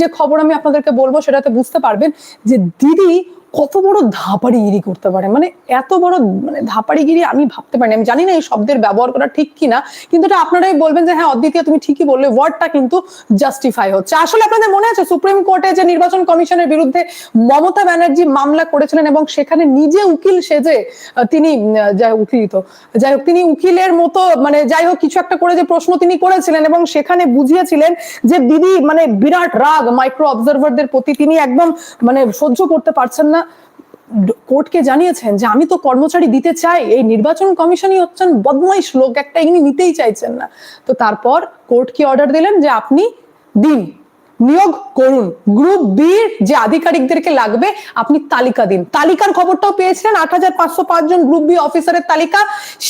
যে খবর আমি আপনাদেরকে বলব সেটাতে বুঝতে পারবেন যে দিদি কত বড় ধাপাড়িগিরি করতে পারে? মানে এত বড় মানে ধাপাড়িগিরি আমি ভাবতে পারিনি। আমি জানি না এই শব্দের ব্যবহার করা ঠিক কিনা কিন্তু এটা আপনারাই বলবেন যে হ্যাঁ অদ্বিতীয় তুমি ঠিকই বললে ওয়ার্ডটা কিন্তু জাস্টিফাই হচ্ছে। আসলে আপনাদের মনে আছে সুপ্রিম কোর্টে যে নির্বাচন কমিশনের বিরুদ্ধে মমতা ব্যানার্জি মামলা করেছিলেন এবং সেখানে নিজে উকিল সেজে তিনি যাই হোক, উকিলই তো যাই হোক তিনি উকিলের মতো মানে যাই হোক কিছু একটা করে যে প্রশ্ন তিনি করেছিলেন এবং সেখানে বুঝিয়েছিলেন যে দিদি মানে বিরাট রাগ মাইক্রো অবজারভারদের প্রতি তিনি একদম মানে সহ্য করতে পারছেন না। কোর্টকে জানিয়েছেন যে আমি তো কর্মচারী দিতে চাই, এই নির্বাচন কমিশনই হচ্ছেন বদমাইশ লোক, একটা ইনি নিতেই চাইছেন না। তো তারপর কোর্ট কি অর্ডার দিলেন যে আপনি দিন, নিয়োগ করুন গ্রুপ বি যে আধিকারিকদেরকে লাগবে, আপনি তালিকা দিন। তালিকার খবরটাও পেয়েছিলেন আট হাজার পাঁচশো পাঁচ জন গ্রুপ বি অফিসারের তালিকা।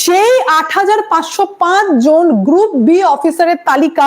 সেই আট হাজার পাঁচশো পাঁচ জন গ্রুপ বি অফিসারের তালিকা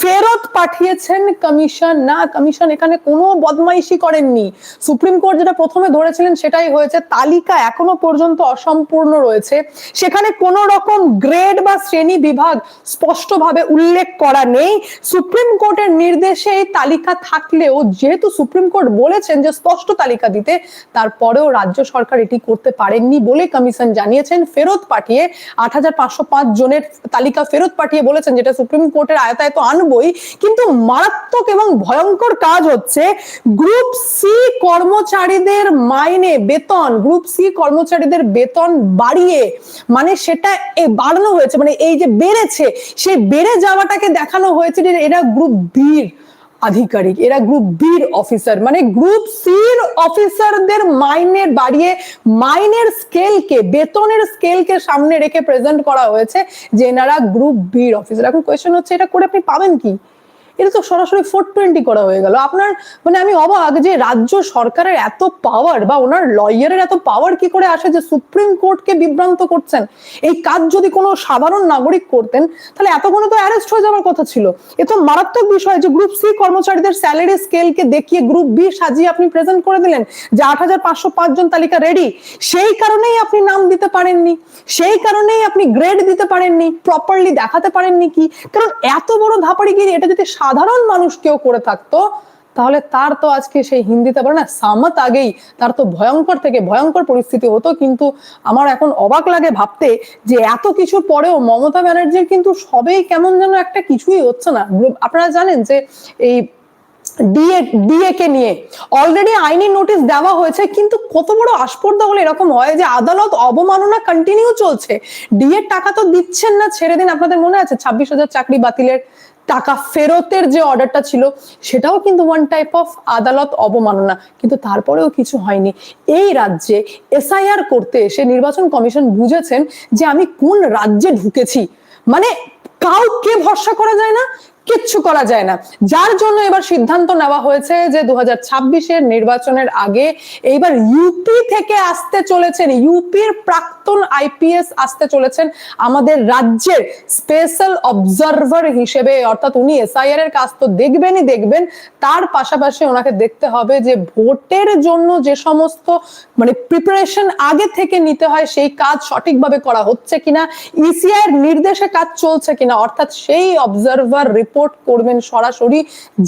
ফেরত পাঠিয়েছেন কমিশন। না, কমিশন এখানে কোনো বদমাইশি করেননি। সুপ্রিম কোর্ট যেটা প্রথমে ধরেছিলেন সেটাই হয়েছে। তালিকা এখনও পর্যন্ত অসম্পূর্ণ রয়েছে। সেখানে কোনো রকম গ্রেড বা শ্রেণি বিভাগ স্পষ্টভাবে উল্লেখ করা নেই। সুপ্রিম কোর্টের নির্দেশে এই তালিকা থাকলেও, যেহেতু সুপ্রিম কোর্ট বলেছেন যে স্পষ্ট তালিকা দিতে, তারপরেও রাজ্য সরকার এটি করতে পারেননি বলে কমিশন জানিয়েছেন। ফেরত পাঠিয়ে আট হাজার পাঁচশো পাঁচ জনের তালিকা ফেরত পাঠিয়ে বলেছেন, যেটা সুপ্রিম কোর্টের আয়তায় তো আনবই কিন্তু মারাত্মক এবং ভয়ঙ্কর কাজ হচ্ছে গ্রুপ সি কর্মচারীদের মাইনে, বেতন গ্রুপ সি কর্মচারীদের বেতন বাড়িয়ে মানে সেটা বাড়ানো হয়েছে মানে এই যে বেড়েছে, সেই বেড়ে যাওয়াটাকে দেখানো হয়েছে যে এরা গ্রুপ বির আধিকারিক, এরা গ্রুপ বির অফিসার মানে গ্রুপ সির অফিসারদের মাইনে বাড়িয়ে মাইনের স্কেলকে বেতনের স্কেলকে সামনে রেখে প্রেজেন্ট করা হয়েছে যে এনারা গ্রুপ বির অফিসার এখন কোয়েশ্চেন হচ্ছে, এটা করে আপনি পাবেন কি? এটা তো সরাসরি ফোর টোয়েন্টি করা হয়ে গেল। আপনার মানে আমি অবাক যে রাজ্য সরকারের এত পাওয়ার বা ওনার লয়ারের এত পাওয়ার কি করে আসে যে সুপ্রিম কোর্টকে বিভ্রান্ত করছেন? এই কাজ যদি কোনো সাধারণ নাগরিক করতেন, তাহলে এতক্ষণে তো অ্যারেস্ট হয়ে যাওয়ার কথা ছিল। এ তো মারাত্মক বিষয় যে গ্রুপ সি কর্মচারীদের স্যালারি স্কেলকে দেখিয়ে গ্রুপ বি সাজিয়ে আপনি প্রেজেন্ট করে দিলেন, যে আট হাজার পাঁচশো পাঁচ জন তালিকা রেডি সেই কারণেই আপনি নাম দিতে পারেননি, সেই কারণেই আপনি গ্রেড দিতে পারেননি প্রপারলি দেখাতে পারেননি কি? কারণ এত বড় ধাপাড়িগিরি, এটা যদি সাধারণ মানুষ কেউ করে থাকতো, তাহলে তার তো আজকে সেই হিন্দিতে বলে না, সামত আগেই, তার তো ভয়ঙ্কর থেকে ভয়ঙ্কর পরিস্থিতি হতো, কিন্তু আমার এখন অবাক লাগে ভাবতে যে এত কিছুর পরেও মমতা ব্যানার্জির কিন্তু সবেই কেমন যেন একটা কিছুই হচ্ছে না। আপনারা জানেন যে এই ডিএ ডিএ কে নিয়ে অলরেডি আইনি নোটিশ দেওয়া হয়েছে, কিন্তু কত বড় আস্পর্ধা হলে এরকম হয় যে আদালত অবমাননা কন্টিনিউ চলছে। ডিএ টাকা তো দিচ্ছেন না, ছেড়ে দিন, আপনাদের মনে আছে? ছাব্বিশ হাজার চাকরি বাতিলের টাকা ফেরতের যে অর্ডারটা ছিল, সেটাও কিন্তু ওয়ান টাইপ অফ আদালত অবমাননা। কিন্তু তারপরেও কিছু হয়নি। এই রাজ্যে এসআইআর করতে এসে নির্বাচন কমিশন বুঝেছেন যে আমি কোন রাজ্যে ঢুকেছি। মানে কাউকে ভরসা করা যায় না কিচ্ছু করা যায় না। যার জন্য এবার সিদ্ধান্ত নেওয়া হয়েছে যে দু হাজার নির্বাচনের আগে এইবার ইউপি থেকে আসতে চলেছেন ইউপির প্রাক্তন আইপিএস আসতে চলেছেন আমাদের রাজ্যের স্পেশাল অবজারভার হিসেবে। অর্থাৎ উনি এসআইআর এর কাজ তো দেখবেনই দেখবেন। তার পাশাপাশি ওনাকে দেখতে হবে যে ভোটের জন্য যে সমস্ত মানে প্রিপারেশন আগে থেকে নিতে হয়, সেই কাজ সঠিকভাবে করা হচ্ছে কিনা ইসিআই এর নির্দেশে কাজ চলছে কিনা, অর্থাৎ সেই অবজারভার রিপোর্ট করবেন সরাসরি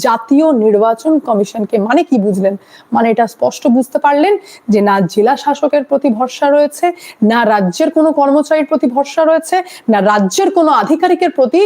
জাতীয় নির্বাচন কমিশনকে। মানে কি বুঝলেন? মানে এটা স্পষ্ট বুঝতে পারলেন যে না জেলা শাসকের প্রতি ভরসা রয়েছে, না রাজ্যের কোনো কর্মচারীর প্রতি ভরসা রয়েছে, না রাজ্যের কোনো আধিকারিকের প্রতি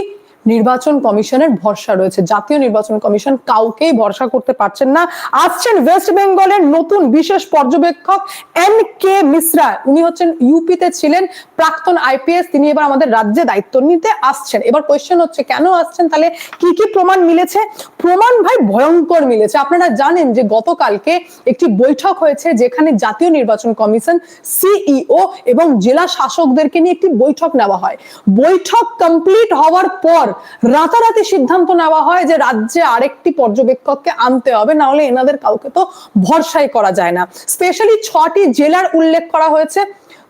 নির্বাচন কমিশনের ভরসা রয়েছে। জাতীয় নির্বাচন কমিশন কাউকেই ভরসা করতে পারছেন না। আসছেন ওয়েস্ট বেঙ্গলের নতুন বিশেষ পর্যবেক্ষক এন কে মিশ্রা। উনি হচ্ছেন ইউপিতে ছিলেন, প্রাক্তন আইপিএস তিনি এবার আমাদের রাজ্যে দায়িত্ব নিতে আসছেন। এবার কোয়েশ্চেন হচ্ছে, কেন আসছেন? তাহলে কি কি প্রমাণ মিলেছে? প্রমাণ ভাই ভয়ঙ্কর মিলেছে। আপনারা জানেন যে গতকালকে একটি বৈঠক হয়েছে যেখানে জাতীয় নির্বাচন কমিশন, সিইও এবং জেলা শাসকদেরকে নিয়ে একটি বৈঠক নেওয়া হয়। বৈঠক কমপ্লিট হওয়ার পর রাতারাতি সিদ্ধান্ত নেওয়া হয় যে রাজ্যে আরেকটি পর্যবেক্ষককে আনতে হবে, না হলে এনাদের কাউকে তো ভরসাই করা যায় না। স্পেশালি ছটি জেলার উল্লেখ করা হয়েছে।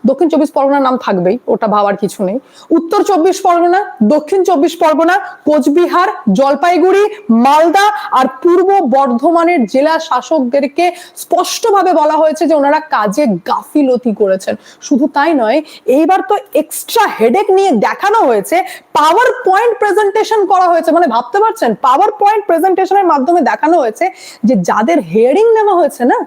দক্ষিণ চব্বিশ পরগনার নাম থাকবেই, ওটা ভাবার কিছু নেই। উত্তর চব্বিশ পরগনা, দক্ষিণ চব্বিশ পরগনা, কোচবিহার, জলপাইগুড়ি, মালদা আর পূর্ব বর্ধমানের জেলা শাসকদেরকে স্পষ্টভাবে বলা হয়েছে যে ওনারা কাজে গাফিলতি করেছেন। শুধু তাই নয়, এইবার তো এক্সট্রা হেডেক নিয়ে দেখানো হয়েছে পাওয়ার পয়েন্ট প্রেজেন্টেশন করা হয়েছে। মানে ভাবতে পারছেন পাওয়ার পয়েন্ট প্রেজেন্টেশনের মাধ্যমে দেখানো হয়েছে যে যাদের হেয়ারিং নেওয়া হয়েছে না,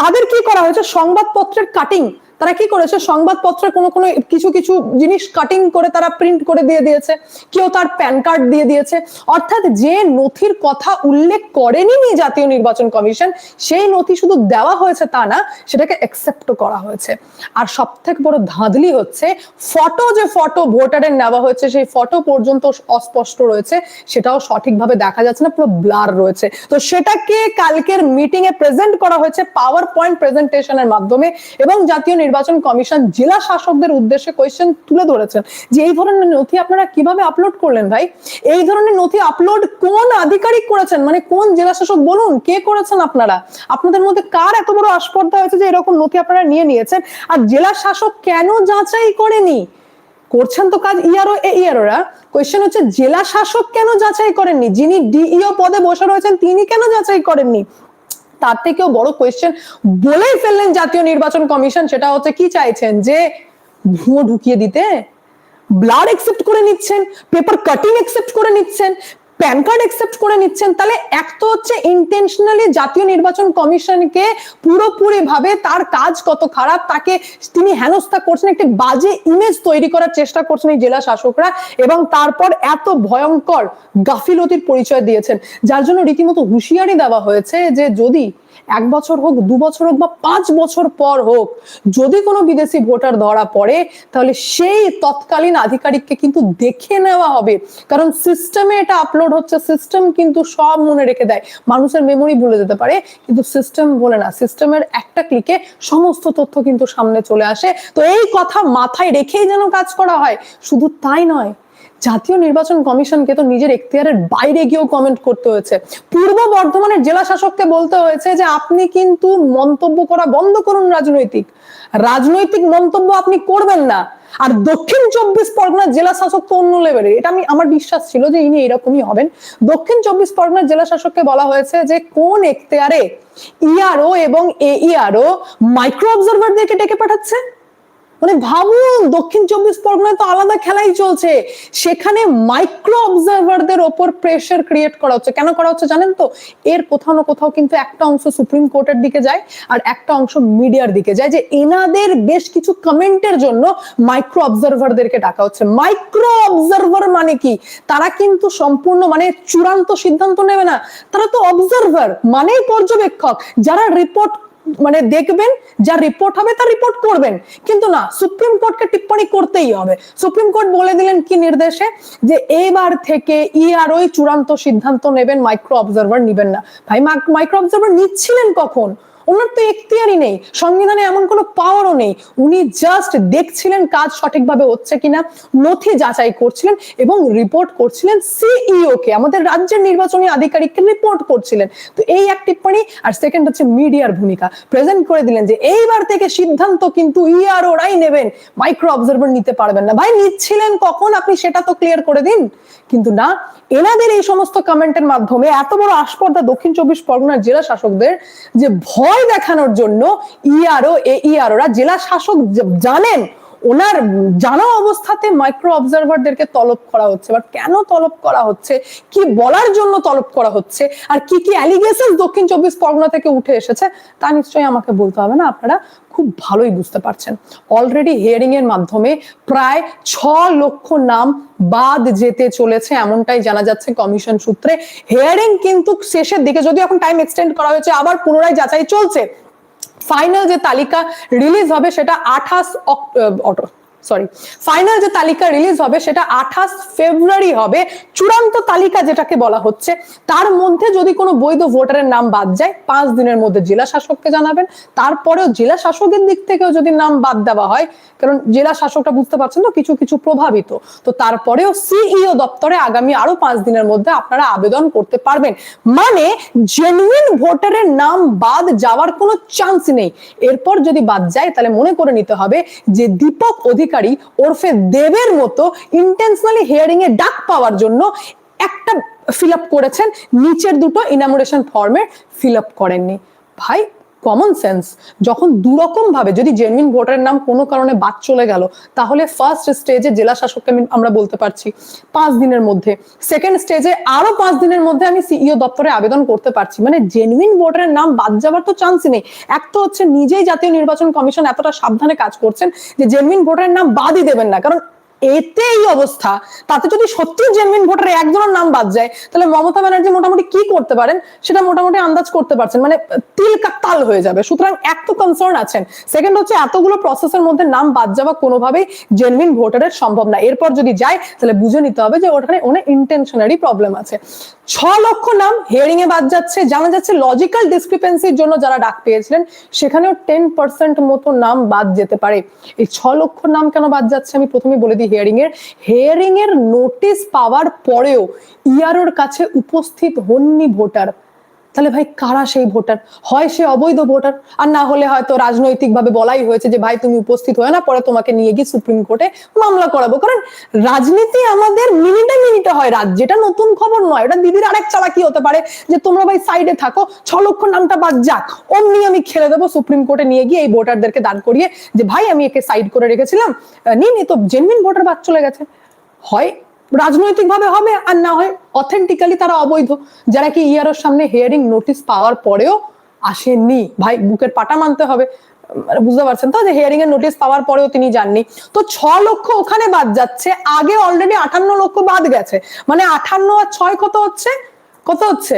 তাদের কি করা হয়েছে? সংবাদপত্রের কাটিং তারা কি করেছে? সংবাদপত্রে কোনো কোনো কিছু কিছু জিনিস কাটিং করে তারা প্রিন্ট করে দিয়ে দিয়েছে। কেউ তার প্যান কার্ড দিয়ে দিয়েছে। অর্থাৎ যে নথির কথা উল্লেখ করেনি জাতীয় নির্বাচন কমিশন, সেই নথি শুধু দেওয়া হয়েছে তা না, সেটাকে অ্যাকসেপ্ট করা হয়েছে। আর সব থেকে বড় ধাঁধলি হচ্ছে ফটো যে ফটো ভোটারের নেওয়া হয়েছে, সেই ফটো পর্যন্ত অস্পষ্ট রয়েছে। সেটাও সঠিকভাবে দেখা যাচ্ছে না, পুরো ব্লার রয়েছে। তো সেটাকে কালকের মিটিং এ প্রেজেন্ট করা হয়েছে পাওয়ার পয়েন্ট প্রেজেন্টেশনের মাধ্যমে। এবং জাতীয় নির্বাচন কমিশন জেলা শাসকদের উদ্দেশ্যে কোয়েশ্চেন তুলে ধরেছেন। যে এই ধরনের নথি আপনারা কীভাবে আপলোড করলেন ভাই? এই ধরনের নথি আপলোড কোন আধিকারিক করেছেন? মানে কোন জেলা শাসক বলুন, কে করেছেন আপনারা? আপনাদের মধ্যে কার এত বড় আস্পর্ধা হয়েছে যে এরকম নথি আপনারা নিয়ে নিয়েছেন? আর জেলা শাসক কেন যাচাই করেনি? করছেন তো কাজ ইয়ারও এ ইয়ারোরা কোয়েশ্চেন হচ্ছে, জেলা শাসক কেন যাচাই করেননি? যিনি ডিইও পদে বসে রয়েছেন, তিনি কেন যাচাই করেননি? তার থেকেও বড় কোয়েশ্চেন বলেই ফেললেন জাতীয় নির্বাচন কমিশন, সেটা হচ্ছে কি চাইছেন? যে ভুয়ো ঢুকিয়ে দিতে ব্লাড একসেপ্ট করে নিচ্ছেন পেপার কাটিং একসেপ্ট করে নিচ্ছেন প্যান কার্ড একসেপ্ট করে নিচ্ছেন, তাহলে এক তো হচ্ছে ইন্টেনশনালি জাতীয় নির্বাচন কমিশনকে পুরোপুরি ভাবে তার কাজ কত খারাপ, তাকে তিনি হেনস্থা করছেন, একটি বাজে ইমেজ তৈরি করার চেষ্টা করছেন এই জেলা শাসকরা, এবং তারপর এত ভয়ঙ্কর গাফিলতির পরিচয় দিয়েছেন। যার জন্য রীতিমতো হুঁশিয়ারি দেওয়া হয়েছে যে যদি এক বছর হোক, দু বছর হোক বা পাঁচ বছর পর হোক, যদি কোনো বিদেশি ভোটার ধরা পড়ে, তাহলে সেই তৎকালীন আধিকারিককে কিন্তু দেখে নেওয়া হবে। কারণ সিস্টেমে এটা আপলোড হচ্ছে সিস্টেম কিন্তু সব মনে রেখে দেয়। মানুষের মেমোরি ভুলে যেতে পারে, কিন্তু সিস্টেম বলে না। সিস্টেমের একটা ক্লিকে সমস্ত তথ্য কিন্তু সামনে চলে আসে। তো এই কথা মাথায় রেখেই যেন কাজ করা হয়। শুধু তাই নয় জাতীয় নির্বাচন কমিশনকে তো নিজের এখতিয়ারের বাইরে গিয়েও কমেন্ট করতে হয়েছে। পূর্ব বর্ধমানের জেলা শাসককে বলতে হয়েছে যে, আপনি কিন্তু মন্তব্য করা বন্ধ করুন রাজনৈতিক। রাজনৈতিক মন্তব্য আপনি করবেন না। আর দক্ষিণ চব্বিশ পরগনার জেলা শাসক তো অন্য লেভেলের এটা আমি, আমার বিশ্বাস ছিল যে ইনি এরকমই হবেন। দক্ষিণ চব্বিশ পরগনার জেলা শাসককে বলা হয়েছে যে, কোন এখতিয়ারে ইআরও এবং এ এইআরও মাইক্রো অবজারভারদেরকে ডেকে পাঠাচ্ছে? মানে ভাবুন, দক্ষিণ চব্বিশ পরগনায় তো আলাদা খেলাই চলছে। সেখানে মাইক্রো অবজারভারদের ওপর প্রেশার ক্রিয়েট করা হচ্ছে। কেন করা হচ্ছে জানেন তো? এর কোথাও না কোথাও কিন্তু একটা অংশ সুপ্রিম কোর্টের দিকে যায় আর একটা অংশ মিডিয়ার দিকে যায় যে এনাদের বেশ কিছু কমেন্টের জন্য মাইক্রো অবজারভারদেরকে ডাকা হচ্ছে। মাইক্রো অবজারভার মানে কি? তারা কিন্তু সম্পূর্ণ মানে চূড়ান্ত সিদ্ধান্ত নেবে না। তারা তো অবজারভার মানেই পর্যবেক্ষক। যারা রিপোর্ট মানে দেখবেন, যা রিপোর্ট হবে তা রিপোর্ট করবেন। কিন্তু না সুপ্রিম কোর্টকে টিপ্পণী করতেই হবে। সুপ্রিম কোর্ট বলে দিলেন কি নির্দেশে? যে এবার থেকে আর ইআরওই চূড়ান্ত সিদ্ধান্ত নেবেন মাইক্রো অবজারভার নিবেন না। ভাই মাইক্রো অবজারভার নিচ্ছিলেন কখন? ওনার তো এখতিয়ারই নেই, সংবিধানে এমন কোনো পাওয়ারও নেই। উনি জাস্ট দেখছিলেন কাজ সঠিকভাবে হচ্ছে কিনা, নথি যাচাই করছিলেন এবং রিপোর্ট করছিলেন সিইও কে আমাদের রাজ্যের নির্বাচনী আধিকারিককে রিপোর্ট করছিলেন। তো এই এক টিপ্পণী, আর সেকেন্ড হচ্ছে মিডিয়ার ভূমিকা। প্রেজেন্ট করে দিলেন যে এইবার থেকে সিদ্ধান্ত কিন্তু ইআর ওরাই নেবেন। মাইক্রো অবজারভার নিতে পারবেন না। ভাই, নিচ্ছিলেন কখন? আপনি সেটা তো ক্লিয়ার করে দিন। কিন্তু না, এনাদের এই সমস্ত কমেন্টের মাধ্যমে এত বড় আস্পর্ধা দক্ষিণ চব্বিশ পরগনার জেলা শাসকদের যে ভয় দেখানোর জন্য ইআরও এ ইআরওরা জেলা শাসক জানেন। ওনার জানা অবস্থাতে মাইক্রো অবজারভারদেরকে তলব করা হচ্ছে বাট কেন তলব করা হচ্ছে, কি বলার জন্য তলব করা হচ্ছে, আর কি কি অ্যালিগেশন দক্ষিণ চব্বিশ পরগনা থেকে উঠে এসেছে, তা নিশ্চয়ই আমাকে বলতে হবে না, আপনারা খুব ভালোই বুঝতে পারছেন। অলরেডি হিয়ারিং এর মাধ্যমে প্রায় ছ লক্ষ নাম বাদ যেতে চলেছে, এমনটাই জানা যাচ্ছে কমিশন সূত্রে। হিয়ারিং কিন্তু শেষের দিকে যদি এখন টাইম এক্সটেন্ড করা হয়েছে, আবার পুনরায় যাচাই চলছে। ফাইনাল যে তালিকা রিলিজ হবে সেটা আঠাশ সরি ফাইনাল যে তালিকা রিলিজ হবে সেটা আঠাশ ফেব্রুয়ারি হবে। চূড়ান্ত তালিকা যেটাকে বলা হচ্ছে, তার মধ্যে যদি কোনো বৈধ ভোটারের নাম বাদ যায়, পাঁচ দিনের মধ্যে জেলা শাসককে জানাবেন। তারপরেও জেলা শাসকের দিক থেকেও যদি নাম বাদ দেওয়া হয়, কারণ জেলা শাসকটা বুঝতে পারছেন তো, কিছু কিছু প্রভাবিত। তো তারপরেও সিইও দপ্তরে আগামী আরও পাঁচ দিনের মধ্যে আপনারা আবেদন করতে পারবেন। মানে জেনুইন ভোটারের নাম বাদ যাওয়ার কোনো চান্স নেই। এরপর যদি বাদ যায়, তাহলে মনে করে নিতে হবে যে দীপক অধিকারী ওরফে দেবের মতো ইন্টেনশনালি হিয়ারিং এ ডাক পাওয়ার জন্য একটা ফিল আপ করেছেন। নিচের দুটো ইনামোরেশন ফর্মে ফিল আপ করেননি। ভাই কমন সেন্স যখন দুরকম ভাবে যদি জেনুইন ভোটারের নাম কোনো কারণে বাদ চলে গেল, তাহলে ফার্স্ট স্টেজে জেলা শাসককে আমি আমরা বলতে পারছি পাঁচ দিনের মধ্যে। সেকেন্ড স্টেজে আরও পাঁচ দিনের মধ্যে আমি সিইও দপ্তরে আবেদন করতে পারছি। মানে জেনুইন ভোটারের নাম বাদ যাওয়ার তো চান্সই নেই। এক তো হচ্ছে নিজেই জাতীয় নির্বাচন কমিশন এতটা সাবধানে কাজ করছেন যে জেনুইন ভোটারের নাম বাদই দেবেন না। কারণ এতে এই অবস্থা। তাতে যদি সত্যি জেনুইন ভোটার একজনের নাম বাদ যায়, তাহলে মমতা ব্যানার্জি মোটামুটি কি করতে পারেন? সেটা মোটামুটি আন্দাজ করতে পারছেন। মানে তিল কাতাল হয়ে যাবে। সুতরাং এক তো কনসার্ন আছেন। সেকেন্ড হচ্ছে এতগুলো প্রসেসের মধ্যে নাম বাদ যাওয়া কোনোভাবেই জেনুইন ভোটারের সম্ভব না। এরপর যদি যায়, তাহলে বুঝে নিতে হবে যে ওখানে ওনে ইন্টেনশনারি প্রবলেম আছে। ছ লক্ষ নাম হিয়ারিং এ বাদ যাচ্ছে। জানা যাচ্ছে লজিক্যাল ডিসক্রিপেন্সির জন্য যারা ডাক পেয়েছিলেন, সেখানেও টেন পার্সেন্ট মতো নাম বাদ যেতে পারে। এই ছ লক্ষ নাম কেন বাদ যাচ্ছে আমি প্রথমে বলে দিই। হিয়ারিং এর হিয়ারিং এর নোটিশ পাওয়ার পরেও ইয়ারোর কাছে উপস্থিত হননি ভোটার। তাহলে ভাই, কারা সেই ভোটার? হয় সে অবৈধ ভোটার? আর না হলে হয়তো রাজনৈতিক ভাবে বলাই হয়েছে যে, ভাই, তুমি উপস্থিত হয় না, পরে তোমাকে নিয়ে গিয়ে সুপ্রিম কোর্টে মামলা করাবো। কারণ রাজনীতি আমাদের মিনিটে মিনিটে হয় রাত, যেটা নতুন খবর নয়। ওটা দিদির আরেক চালাকি হতে পারে যে, তোমরা ভাই সাইডে থাকো, ছ লক্ষ নামটা বাদ যাক। অমনি আমি খেলে দেবো, সুপ্রিম কোর্টে নিয়ে গিয়ে এই ভোটারদেরকে দাঁড় করিয়ে যে, ভাই, আমি একে সাইড করে রেখেছিলাম নিন, এ তো জেনুইন ভোটার বাদ চলে গেছে। হয় রাজনৈতিক ভাবে হবে আর না হয় অথেন্টিক্যালি তারা অবৈধ। যারা কি ইয়ারোর সামনে হিয়ারিং নোটিশ পাওয়ার পরেও আসেননি। ভাই, বুকের পাটা মানতে হবে। মানে বুঝতে পারছেন তো যে হিয়ারিং এর নোটিশ পাওয়ার পরেও তিনি যাননি। তো ছ লক্ষ ওখানে বাদ যাচ্ছে, আগে অলরেডি আঠান্ন লক্ষ বাদ গেছে। মানে আঠান্ন আর ছয় কত হচ্ছে? কত হচ্ছে?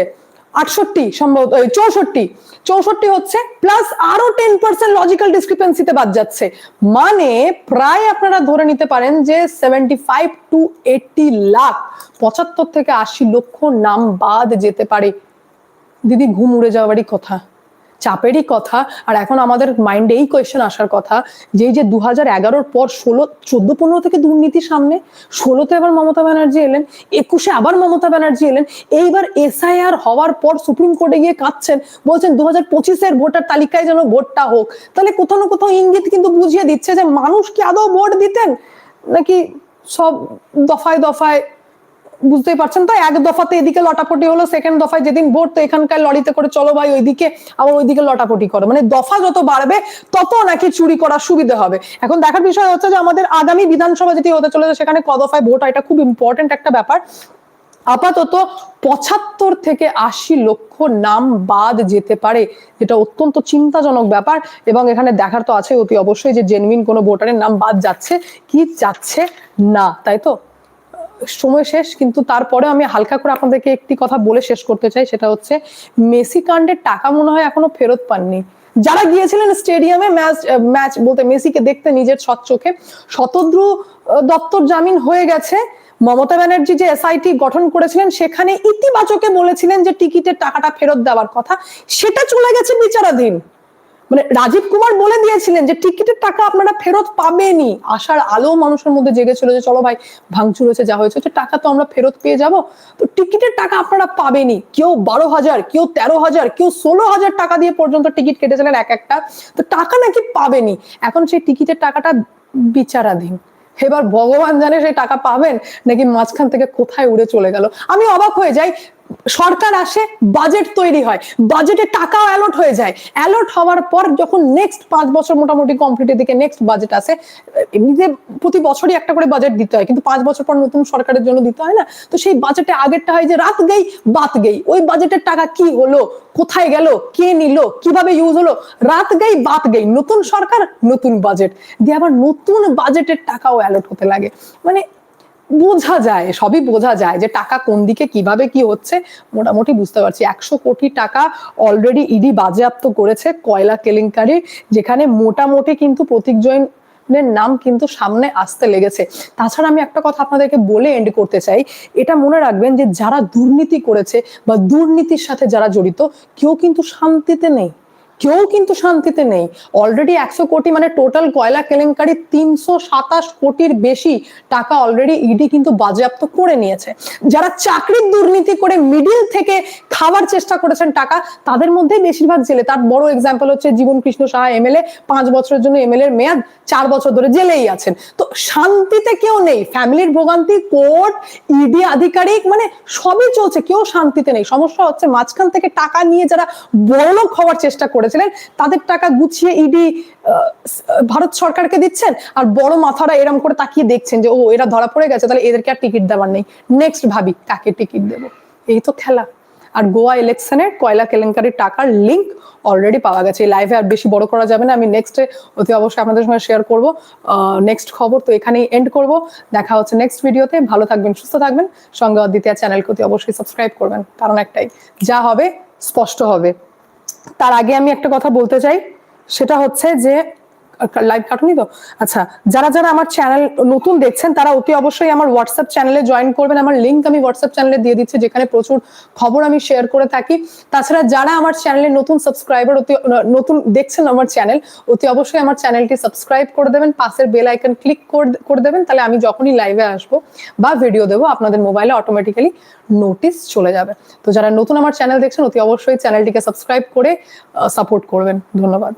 আটষট্টি সম্ভবত চৌষট্টি। চৌষট্টি হচ্ছে প্লাস আরও টেন পার্সেন্ট লজিক্যাল ডিসক্রিপেন্সিতে বাদ যাচ্ছে। মানে প্রায় আপনারা ধরে নিতে পারেন যে seventy five to eighty lakh, পঁচাত্তর থেকে আশি লক্ষ নাম বাদ যেতে পারে। দিদি, ঘুম উড়ে যাওয়ারই কথা। চাপেরই কথা আর এখন আমাদের মাইন্ডে এই কোয়েশ্চেন আসার কথা, যে যে দু হাজার এগারোর পর ষোলো চোদ্দ পনেরো থেকে দুর্নীতি সামনে, ষোলোতে আবার মমতা ব্যানার্জি এলেন, একুশে আবার মমতা ব্যানার্জি এলেন, এইবার এসআইআর হওয়ার পর সুপ্রিম কোর্টে গিয়ে কাঁদছেন, বলছেন দু হাজার পঁচিশের ভোটার তালিকায় যেন ভোটটা হোক। তাহলে কোথাও না কোথাও ইঙ্গিত কিন্তু বুঝিয়ে দিচ্ছে যে মানুষ কি আদৌ ভোট দিতেন? নাকি সব দফায় দফায় বুঝতেই পারছেন তো? এক দফাতে এদিকে লটাপটি হলো সেকেন্ড দফায় যেদিন ভোট, তো এখানকার লরিতে করে চলো ভাই, ওইদিকে আবার ওইদিকে লটাপটি করো। মানে দফা যত বাড়বে, তত নাকি চুরি করার সুবিধা হবে। এখন দেখার বিষয় হচ্ছে যে আমাদের আগামী বিধানসভা যেটি হতে চলেছে, সেখানে ক দফায় ভোট এটা খুব ইম্পর্টেন্ট একটা ব্যাপার। আপাতত পঁচাত্তর থেকে আশি লক্ষ নাম বাদ যেতে পারে যেটা অত্যন্ত চিন্তাজনক ব্যাপার এবং এখানে দেখার তো আছে অতি অবশ্যই যে জেনুইন কোনো ভোটারের নাম বাদ যাচ্ছে, কি যাচ্ছে না, তাই তো? সময় শেষ কিন্তু তারপরে আমি হালকা করে আপনাদেরকে একটি কথা বলে শেষ করতে চাই সেটা হচ্ছে মেসি কাণ্ডের টাকা মনে হয় এখনও ফেরত পাননি। যারা গিয়েছিলেন স্টেডিয়ামে ম্যাচ ম্যাচ বলতে মেসিকে দেখতে নিজের সৎ চোখে শতদ্রু আহ, দত্তর জামিন হয়ে গেছে। মমতা ব্যানার্জি যে এসআইটি গঠন করেছিলেন সেখানে ইতিবাচকে বলেছিলেন যে টিকিটের টাকাটা ফেরত দেওয়ার কথা। সেটা চলে গেছে বিচারাধীন। মানে রাজীব কুমার বলে দিয়েছিলেন যে টিকিটের টাকা আপনারা ফেরত পাবেনই। আশার আলো মানুষের মধ্যে জেগেছিল যে চলো ভাই, ভাঙচুর হয়েছে, যা হয়েছে টাকা তো আমরা ফেরত পেয়ে যাব। তো টিকিটের টাকা আপনারা পাবেনই। কেউ বারো হাজার, কেউ তেরো হাজার, কেউ ষোলো হাজার টাকা দিয়ে পর্যন্ত টিকিট কেটেছিলেন এক একটা। তো টাকা নাকি পাবেনি এখন সেই টিকিটের টাকাটা বিচারাধীন। এবার ভগবান জানে সেই টাকা পাবেন নাকি মাঝখান থেকে কোথায় উড়ে চলে গেল। আমি অবাক হয়ে যাই সরকার আসে বাজেট তৈরি হয়। বাজেটে টাকাও অ্যালট হয়ে যায়। অ্যালট হওয়ার পর যখন নেক্সট পাঁচ বছর মোটামুটি কমপ্লিটের দিকে নেক্সট বাজেট আসে, এমনিতে প্রতি বছরই একটা করে বাজেট দিতে হয়। কিন্তু পাঁচ বছর পর নতুন সরকারের জন্য দিতে হয় না। তো সেই বাজেটে আগেরটা হয় যে রাত গেই বাত গেই। ওই বাজেটের টাকা কি হলো? কোথায় গেল? কে নিল? কীভাবে ইউজ হলো? রাত গেই বাত গেই। নতুন সরকার, নতুন বাজেট দিয়ে আবার নতুন বাজেটের টাকাও অ্যালট হতে লাগে। মানে বোঝা যায়, সবই বোঝা যায় যে টাকা কোন দিকে কীভাবে কি হচ্ছে। মোটামুটি বুঝতে পারছি। একশো কোটি টাকা অলরেডি ইডি বাজেয়াপ্ত করেছে কয়লা কেলেঙ্কারি, যেখানে মোটামুটি কিন্তু প্রতীক জৈন নাম কিন্তু সামনে আসতে লেগেছে। তাছাড়া আমি একটা কথা আপনাদেরকে বলে এন্ড করতে চাই। এটা মনে রাখবেন যে যারা দুর্নীতি করেছে বা দুর্নীতির সাথে যারা জড়িত, কেউ কিন্তু শান্তিতে নেই। কেউ কিন্তু শান্তিতে নেই। অলরেডি একশো কোটি মানে টোটাল কয়লা কেলেঙ্কারি তিনশো সাতাশ কোটির বেশি টাকা অলরেডি ইডি কিন্তু বাজেয়াপ্ত করে নিয়েছে। যারা চাকরির দুর্নীতি করে মিডিল থেকে খাবার চেষ্টা করেছেন টাকা, তাদের মধ্যে বেশিরভাগ জেলে। তার বড় এক্সাম্পল হচ্ছে জীবন কৃষ্ণ সাহা এমএলএ পাঁচ বছরের জন্য এমএলএ এর মেয়াদ, চার বছর ধরে জেলেই আছেন। তো শান্তিতে কেউ নেই। ফ্যামিলির ভোগান্তি কোর্ট ইডি আধিকারিক মানে সবই চলছে। কেউ শান্তিতে নেই। সমস্যা হচ্ছে মাঝখান থেকে টাকা নিয়ে যারা বড়লোক হওয়ার চেষ্টা করেছিলেন, তাদের টাকা গুছিয়ে ইডি ভারত সরকারকে দিচ্ছেন, আর বড় মাথারা এরম করে তাকিয়ে দেখছেন যে, ও, এরা ধরা পড়ে গেছে, তাহলে এদেরকে আর টিকিট দেওয়ার নেই। নেক্সট ভাবি, কাকে টিকিট দেবো? এই তো খেলা। আর গোয়া ইলেকশনের কয়লা কেলেঙ্কারির টাকার লিঙ্ক অলরেডি পাওয়া গেছে। এই লাইভে আর বেশি বড় করা যাবে না। আমি নেক্সট অতি অবশ্যই আপনাদের সঙ্গে শেয়ার করব। নেক্সট খবর তো এখানেই এন্ড করব। দেখা হচ্ছে নেক্সট ভিডিওতে ভালো থাকবেন, সুস্থ থাকবেন। সঙ্গে অদ্বিতীয় চ্যানেলকে অতি অবশ্যই সাবস্ক্রাইব করবেন। কারণ একটাই, যা হবে, স্পষ্ট হবে। তার আগে আমি একটা কথা বলতে চাই। সেটা হচ্ছে যে লাইভ কাটুনি তো? আচ্ছা যারা যারা আমার চ্যানেল নতুন দেখছেন, তারা অতি অবশ্যই আমার হোয়াটসঅ্যাপ চ্যানেলে জয়েন করবেন। আমার লিঙ্ক আমি হোয়াটসঅ্যাপ চ্যানেলে দিয়ে দিচ্ছি, যেখানে প্রচুর খবর আমি শেয়ার করে থাকি। তাছাড়া যারা আমার চ্যানেলে নতুন সাবস্ক্রাইবার অতি নতুন দেখছেন আমার চ্যানেল অতি অবশ্যই আমার চ্যানেলটি সাবস্ক্রাইব করে দেবেন, পাশের বেল আইকন ক্লিক করে দেবেন, তাহলে আমি যখনই লাইভে আসব বা ভিডিও দেবো, আপনাদের মোবাইলে অটোমেটিক্যালি নোটিস চলে যাবে। তো যারা নতুন আমার চ্যানেল দেখছেন, অতি অবশ্যই চ্যানেলটিকে সাবস্ক্রাইব করে সাপোর্ট করবেন। ধন্যবাদ।